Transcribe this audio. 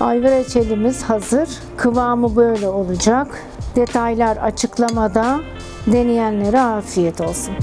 Ayva reçelimiz hazır. Kıvamı böyle olacak. Detaylar açıklamada. Deneyenlere afiyet olsun.